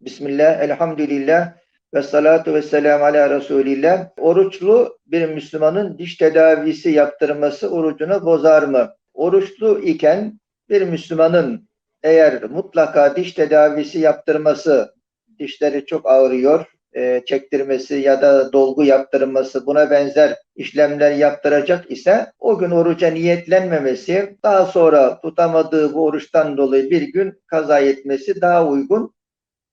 Bismillah, elhamdülillah ve salatu ve selamu ala Resulillah. Oruçlu bir Müslümanın diş tedavisi yaptırması orucunu bozar mı? Oruçlu iken bir Müslümanın eğer mutlaka diş tedavisi yaptırması, dişleri çok ağrıyor, e, çektirmesi ya da dolgu yaptırması buna benzer işlemler yaptıracak ise o gün oruca niyetlenmemesi, daha sonra tutamadığı bu oruçtan dolayı bir gün kaza etmesi daha uygun.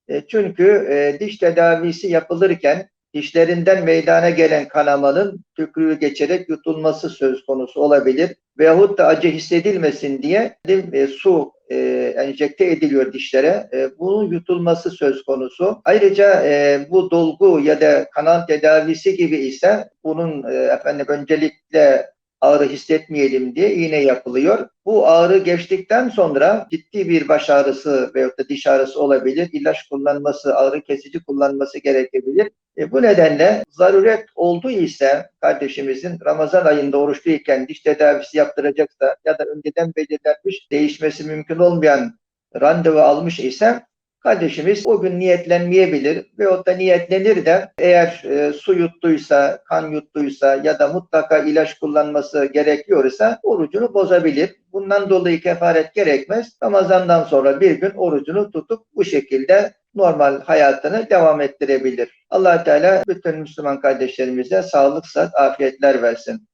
E, Çünkü e, diş tedavisi yapılırken dişlerinden meydana gelen kanamanın tükürüğü geçerek yutulması söz konusu olabilir. Veyahut da acı hissedilmesin diye e, su enjekte ediliyor dişlere. E, bunun yutulması söz konusu. Ayrıca e, bu dolgu ya da kanal tedavisi gibi ise bunun e, efendim öncelikle ağrı hissetmeyelim diye iğne yapılıyor. Bu ağrı geçtikten sonra ciddi bir baş ağrısı veyahut da diş ağrısı olabilir. İlaç kullanması, ağrı kesici kullanması gerekebilir. E, bu nedenle zaruret olduğu ise kardeşimizin Ramazan ayında oruçluyken diş tedavisi yaptıracaksa ya da önceden belirlenmiş değişmesi mümkün olmayan randevu almış ise kardeşimiz o gün niyetlenmeyebilir veyahut da niyetlenir de eğer e, su yuttuysa, kan yuttuysa ya da mutlaka ilaç kullanması gerekiyorsa orucunu bozabilir. Bundan dolayı kefaret gerekmez. Ramazandan sonra bir gün orucunu tutup bu şekilde normal hayatını devam ettirebilir. allah Teala bütün Müslüman kardeşlerimize sağlık, sıhhat, afiyetler versin.